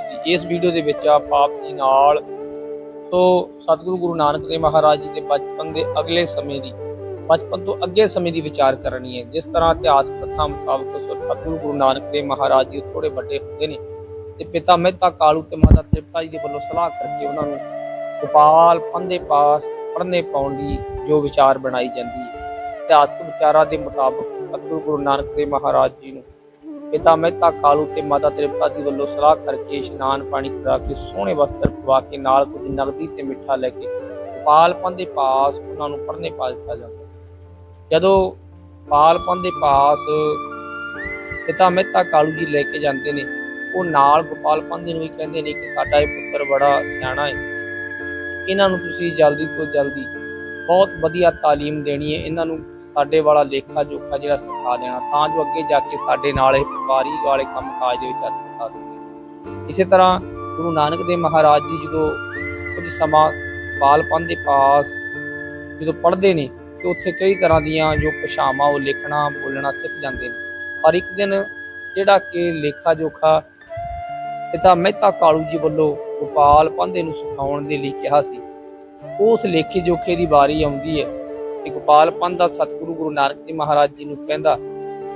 ਜੀ ਇਸ ਵੀਡੀਓ ਦੇ ਵਿੱਚ ਆਪ ਆਪ ਜੀ ਨਾਲ ਤੋਂ ਸਤਿਗੁਰੂ ਗੁਰੂ ਨਾਨਕ ਦੇਵ ਮਹਾਰਾਜ ਜੀ ਦੇ ਬਚਪਨ ਦੇ ਅਗਲੇ ਸਮੇਂ ਦੀ ਬਚਪਨ ਤੋਂ ਅੱਗੇ ਸਮੇਂ ਦੀ ਵਿਚਾਰ ਕਰਨੀ ਹੈ। ਜਿਸ ਤਰ੍ਹਾਂ ਇਤਿਹਾਸ ਕਥਾ ਮੁਤਾਬਕ ਸਤਿਗੁਰੂ ਗੁਰੂ ਨਾਨਕ ਦੇਵ ਮਹਾਰਾਜ ਜੀ ਥੋੜੇ ਵੱਡੇ ਹੁੰਦੇ ਨੇ ਤੇ ਪਿਤਾ ਮਹਿਤਾ ਕਾਲੂ ਤੇ ਮਾਤਾ ਤ੍ਰਿਪਤਾ ਜੀ ਦੇ ਵੱਲੋਂ ਸਲਾਹ ਕਰਕੇ ਉਹਨਾਂ ਨੂੰ ਗੋਪਾਲ ਪੰਦੇ ਪਾਸ ਪੜ੍ਹਨੇ ਪਾਉਣ ਦੀ ਜੋ ਵਿਚਾਰ ਬਣਾਈ ਜਾਂਦੀ ਹੈ। ਇਤਿਹਾਸਕ ਵਿਚਾਰਾਂ ਦੇ ਮੁਤਾਬਕ ਸਤਿਗੁਰੂ ਗੁਰੂ ਨਾਨਕ ਦੇਵ ਮਹਾਰਾਜ ਜੀ ਨੂੰ ਪਿਤਾ ਮਹਿਤਾ ਕਾਲੂ ਤੇ ਮਾਤਾ ਤ੍ਰਿਪਤਾ ਦੀ ਵੱਲੋਂ ਸਲਾਹ ਕਰਕੇ ਇਸ਼ਨਾਨ ਪਾਣੀ ਕਰਾ ਕੇ ਸੋਹਣੇ ਵਸਤਰ ਪਵਾ ਕੇ ਨਾਲ ਕੁਝ ਨਗਦੀ ਤੇ ਮਿੱਠਾ ਲੈ ਕੇ ਗੋਪਾਲ ਦੇ ਪਾਸ ਉਹਨਾਂ ਨੂੰ ਪੜ੍ਹਨੇ ਪਾ ਦਿੱਤਾ ਜਾਂਦਾ। ਜਦੋਂ ਪਾਲਪਨ ਦੇ ਪਾਸ ਪਿਤਾ ਮਹਿਤਾ ਕਾਲੂ ਜੀ ਲੈ ਕੇ ਜਾਂਦੇ ਨੇ, ਉਹ ਨਾਲ ਗੋਪਾਲ ਪੰਦੇ ਨੂੰ ਵੀ ਕਹਿੰਦੇ ਨੇ ਕਿ ਸਾਡਾ ਇਹ ਪੁੱਤਰ ਬੜਾ ਸਿਆਣਾ ਹੈ। ਇਹਨਾਂ ਨੂੰ ਤੁਸੀਂ ਜਲਦੀ ਤੋਂ ਜਲਦੀ ਬਹੁਤ ਵਧੀਆ ਤਾਲੀਮ ਦੇਣੀ ਹੈ, ਇਹਨਾਂ ਨੂੰ ਸਾਡੇ ਵਾਲਾ ਲੇਖਾ ਜੋਖਾ ਜਿਹੜਾ ਸਿਖਾ ਦੇਣਾ, ਤਾਂ ਜੋ ਅੱਗੇ ਜਾ ਕੇ ਸਾਡੇ ਨਾਲ ਇਹ ਵਪਾਰੀ ਵਾਲੇ ਕੰਮ ਕਾਜ ਦੇ ਵਿੱਚ ਹੱਥ ਪਾ ਸਕੇ। ਇਸੇ ਤਰ੍ਹਾਂ ਗੁਰੂ ਨਾਨਕ ਦੇਵ ਮਹਾਰਾਜ ਜੀ ਜਦੋਂ ਕੁਝ ਸਮਾਂ ਬਾਲਪਨ ਦੇ ਪਾਸ ਜਦੋਂ ਪੜ੍ਹਦੇ ਨੇ, ਤੇ ਉੱਥੇ ਕਈ ਤਰ੍ਹਾਂ ਦੀਆਂ ਜੋ ਭਾਸ਼ਾਵਾਂ, ਉਹ ਲਿਖਣਾ, ਬੋਲਣਾ ਸਿੱਖ ਜਾਂਦੇ ਨੇ। ਪਰ ਇੱਕ ਦਿਨ ਜਿਹੜਾ ਕਿ ਲੇਖਾ ਜੋਖਾ ਪਿਤਾ ਮਹਿਤਾ ਕਾਲੂ ਜੀ ਵੱਲੋਂ ਗੋਪਾਲ ਪਾਂਦੇ ਨੂੰ ਸਿਖਾਉਣ ਦੇ ਲਈ ਕਿਹਾ ਸੀ, ਉਸ ਲੇਖੇ ਜੋਖੇ ਦੀ ਵਾਰੀ ਆਉਂਦੀ ਹੈ। ਕਿ ਗੋਪਾਲ ਪੰਥ ਦਾ ਸਤਿਗੁਰੂ ਗੁਰੂ ਨਾਨਕ ਦੇਵ ਮਹਾਰਾਜ ਜੀ ਨੂੰ ਕਹਿੰਦਾ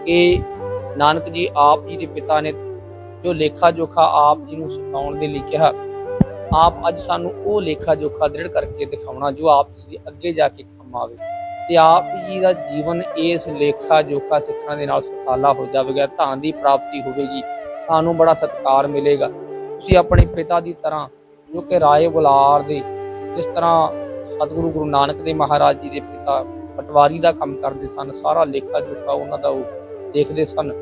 ਕਿ ਨਾਨਕ ਜੀ, ਆਪ ਜੀ ਦੇ ਪਿਤਾ ਨੇ ਜੋ ਲੇਖਾ ਜੋਖਾ ਆਪ ਜੀ ਨੂੰ ਸਿਖਾਉਣ ਦੇ ਲਈ ਕਿਹਾ, ਆਪ ਅੱਜ ਸਾਨੂੰ ਉਹ ਲੇਖਾ ਜੋਖਾ ਦ੍ਰਿੜ ਕਰਕੇ ਦਿਖਾਉਣਾ ਜੋ ਆਪ ਜੀ ਦੇ ਅੱਗੇ ਜਾ ਕੇ ਕੰਮ ਆਵੇ। ਤੇ ਆਪ ਜੀ ਦਾ ਜੀਵਨ ਇਸ ਲੇਖਾ ਜੋਖਾ ਸਿੱਖਾਂ ਦੇ ਨਾਲ ਸੁਖਾਲਾ ਹੋ ਜਾਵੇਗਾ, ਧਨ ਦੀ ਪ੍ਰਾਪਤੀ ਹੋਵੇਗੀ ਤੁਹਾਨੂੰ ਬੜਾ ਸਤਿਕਾਰ ਮਿਲੇਗਾ। ਤੁਸੀਂ ਆਪਣੇ ਪਿਤਾ ਦੀ ਤਰ੍ਹਾਂ ਜੋ ਕਿ ਰਾਏ ਬੁਲਾਰ ਦੇ ਜਿਸ ਤਰ੍ਹਾਂ ਸਤਿਗੁਰੂ ਗੁਰੂ ਨਾਨਕ ਦੇਵ ਮਹਾਰਾਜ ਜੀ ਦੇ ਪਿਤਾ ਪਟਵਾਰੀ ਦਾ ਕੰਮ ਕਰਦੇ ਸਨ, ਸਾਰਾ ਲੇਖਾ ਜੋਖਾ ਉਹਨਾਂ ਦਾ ਉਹ ਦੇਖਦੇ ਸਨ।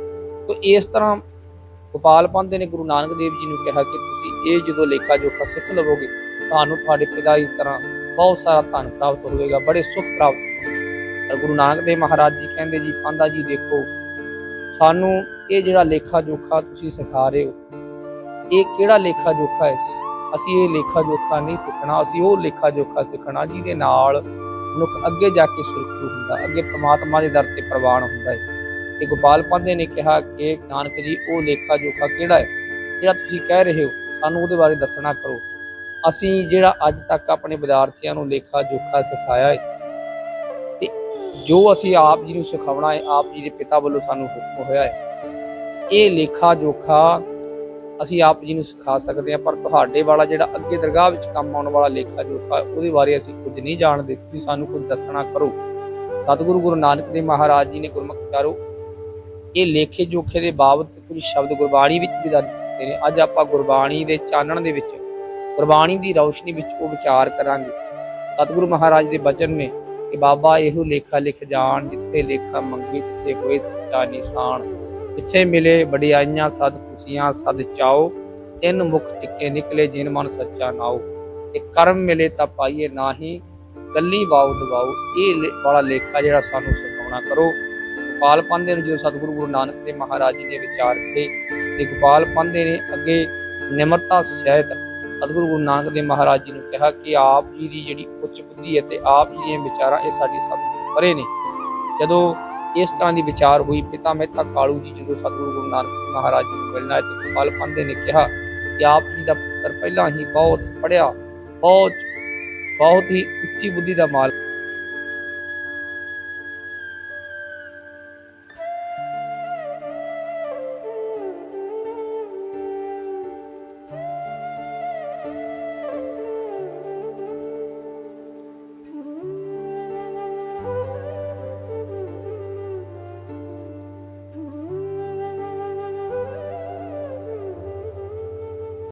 ਤੋਂ ਇਸ ਤਰ੍ਹਾਂ ਗੋਪਾਲ ਪੰਦੇ ਨੇ ਗੁਰੂ ਨਾਨਕ ਦੇਵ ਜੀ ਨੂੰ ਕਿਹਾ ਕਿ ਤੁਸੀਂ ਇਹ ਜਦੋਂ ਲੇਖਾ ਜੋਖਾ ਸਿੱਖ ਲਵੋਗੇ, ਤੁਹਾਨੂੰ ਤੁਹਾਡੇ ਪਿਤਾ ਦੀ ਤਰ੍ਹਾਂ ਬਹੁਤ ਸਾਰਾ ਧਨ ਪ੍ਰਾਪਤ ਹੋਵੇਗਾ, ਬੜੇ ਸੁੱਖ ਪ੍ਰਾਪਤ ਹੋਣਗੇ। ਤਾਂ ਗੁਰੂ ਨਾਨਕ ਦੇਵ ਮਹਾਰਾਜ ਜੀ ਕਹਿੰਦੇ ਜੀ ਪਾਂਦਾ ਜੀ ਦੇਖੋ, ਸਾਨੂੰ ਇਹ ਜਿਹੜਾ ਲੇਖਾ ਜੋਖਾ ਤੁਸੀਂ ਸਿਖਾ ਰਹੇ ਹੋ, ਇਹ ਕਿਹੜਾ ਲੇਖਾ ਜੋਖਾ ਹੈ? ਅਸੀਂ ਇਹ ਲੇਖਾ ਜੋਖਾ ਨਹੀਂ ਸਿੱਖਣਾ, ਅਸੀਂ ਉਹ ਲੇਖਾ ਜੋਖਾ ਸਿੱਖਣਾ ਜਿਹਦੇ ਨਾਲ ਮਨੁੱਖ ਅੱਗੇ ਜਾ ਕੇ ਸੁਰੱਖਿਅਤ ਹੁੰਦਾ, ਅੱਗੇ ਪ੍ਰਮਾਤਮਾ ਦੇ ਦਰ ਤੇ ਪ੍ਰਵਾਨ ਹੁੰਦਾ ਹੈ। ਤੇ ਗੋਪਾਲ ਪਾਂਦੇ ਨੇ ਕਿਹਾ ਕਿ, ਨਾਨਕ ਜੀ, ਉਹ ਲੇਖਾ ਜੋਖਾ ਕਿਹੜਾ ਹੈ? ਜਿਹੜਾ ਤੁਸੀਂ ਕਹਿ ਰਹੇ ਹੋ, ਸਾਨੂੰ ਉਹਦੇ ਬਾਰੇ ਦੱਸਣਾ ਕਰੋ। ਅਸੀਂ ਜਿਹੜਾ ਅੱਜ ਤੱਕ ਆਪਣੇ ਵਿਦਿਆਰਥੀਆਂ ਨੂੰ ਲੇਖਾ ਜੋਖਾ ਸਿਖਾਇਆ ਹੈ, ਤੇ ਜੋ ਅਸੀਂ ਆਪ ਜੀ ਨੂੰ ਸਿਖਾਉਣਾ ਹੈ, ਆਪ ਜੀ ਦੇ ਪਿਤਾ ਵੱਲੋਂ ਸਾਨੂੰ ਹੁਕਮ ਹੋਇਆ ਹੈ, ਇਹ ਲੇਖਾ ਜੋਖਾ ਅਸੀਂ ਆਪ ਜੀ ਨੂੰ ਸਿਖਾ ਸਕਦੇ ਹਾਂ, ਪਰ ਤੁਹਾਡੇ ਵਾਲਾ ਜਿਹੜਾ ਅੱਗੇ ਦਰਗਾਹ ਵਿੱਚ ਕੰਮ ਆਉਣ ਵਾਲਾ ਲੇਖਾ ਜੋਖਾ ਉਹਦੇ ਬਾਰੇ ਅਸੀਂ ਕੁਝ ਨਹੀਂ ਜਾਣਦੇ, ਤੁਸੀਂ ਸਾਨੂੰ ਕੁਝ ਦੱਸਣਾ ਕਰੋ। ਸਤਿਗੁਰੂ ਗੁਰੂ ਨਾਨਕ ਦੇਵ ਮਹਾਰਾਜ ਜੀ ਨੇ ਗੁਰਮੁਖ ਚਾਰੋ ਇਹ ਲੇਖੇ ਜੋਖੇ ਦੇ ਬਾਬਤ ਕੁਝ ਸ਼ਬਦ ਗੁਰਬਾਣੀ ਵਿੱਚ ਵੀ ਦੱਸ ਦਿੱਤੇ ਨੇ। ਅੱਜ ਆਪਾਂ ਗੁਰਬਾਣੀ ਦੇ ਚਾਨਣ ਦੇ ਵਿੱਚ, ਗੁਰਬਾਣੀ ਦੀ ਰੌਸ਼ਨੀ ਵਿੱਚ ਉਹ ਵਿਚਾਰ ਕਰਾਂਗੇ। ਸਤਿਗੁਰੂ ਮਹਾਰਾਜ ਦੇ ਬਚਨ ਨੇ ਕਿ ਬਾਬਾ ਇਹੋ ਲੇਖਾ ਲਿਖ ਜਾਣ, ਜਿੱਥੇ ਲੇਖਾ ਮੰਗੀ ਤਿੱਥੇ ਹੋਏ ਸੱਚਾ ਨਿਸ਼ਾਨ। ਜਿੱਥੇ ਮਿਲੇ, ਵਡਿਆਈਆਂ ਸਦ ਖੁਸ਼ੀਆਂ ਸਦ ਚਾਓ, ਤਿੰਨ ਮੁਖ ਟਿੱਕੇ ਨਿਕਲੇ ਜਿਨ ਮਨ ਸੱਚਾ ਨਾਓ। ਤੇ ਕਰਮ ਮਿਲੇ ਤਾਂ ਪਾਈਏ ਨਾਹੀ, ਕੱਲੀ ਵਾਉ ਦਵਾਓ। ਇਹ ਵਾਲਾ ਲੇਖਾ ਜਿਹੜਾ ਸਾਨੂੰ ਸਿਖਾਉਣਾ ਕਰੋ। ਗੋਪਾਲ ਪੰਦੇ ਨੂੰ ਜਦੋਂ ਸਤਿਗੁਰੂ ਗੁਰੂ ਨਾਨਕ ਦੇਵ ਮਹਾਰਾਜ ਜੀ ਦੇ ਵਿਚਾਰ ਕੀਤੇ ਤੇ ਗੋਪਾਲ ਪੰਦੇ ਨੇ ਅੱਗੇ ਨਿਮਰਤਾ ਸਹਿਤ ਸਤਿਗੁਰੂ ਗੁਰੂ ਨਾਨਕ ਦੇਵ ਮਹਾਰਾਜ ਜੀ ਨੂੰ ਕਿਹਾ ਕਿ ਆਪ ਜੀ ਦੀ ਜਿਹੜੀ ਉੱਚ ਬੁੱਧੀ ਹੈ ਤੇ ਆਪ ਜੀ ਦੀਆਂ ਵਿਚਾਰਾਂ ਇਹ ਸਾਡੀ ਸਭ ਤੋਂ ਪਰੇ ਨੇ। ਜਦੋਂ ਇਸ ਤਰ੍ਹਾਂ ਦੀ ਵਿਚਾਰ ਹੋਈ। ਪਿਤਾ ਮਹਿਤਾ ਕਾਲੂ ਜੀ ਜਦੋਂ ਸਤਿਗੁਰੂ ਗੁਰੂ ਨਾਨਕ ਮਹਾਰਾਜ ਜੀ ਨੂੰ ਮਿਲਣਾ ਹੈ ਤੇ ਗੋਪਾਲ ਪੰਦੇ ਨੇ ਕਿਹਾ ਕਿ ਆਪ ਜੀ ਦਾ ਪੁੱਤਰ ਪਹਿਲਾਂ ਹੀ ਬਹੁਤ ਪੜਿਆ ਬਹੁਤ ਬਹੁਤ ਹੀ ਉੱਚੀ ਬੁੱਧੀ ਦਾ ਮਾਲਕ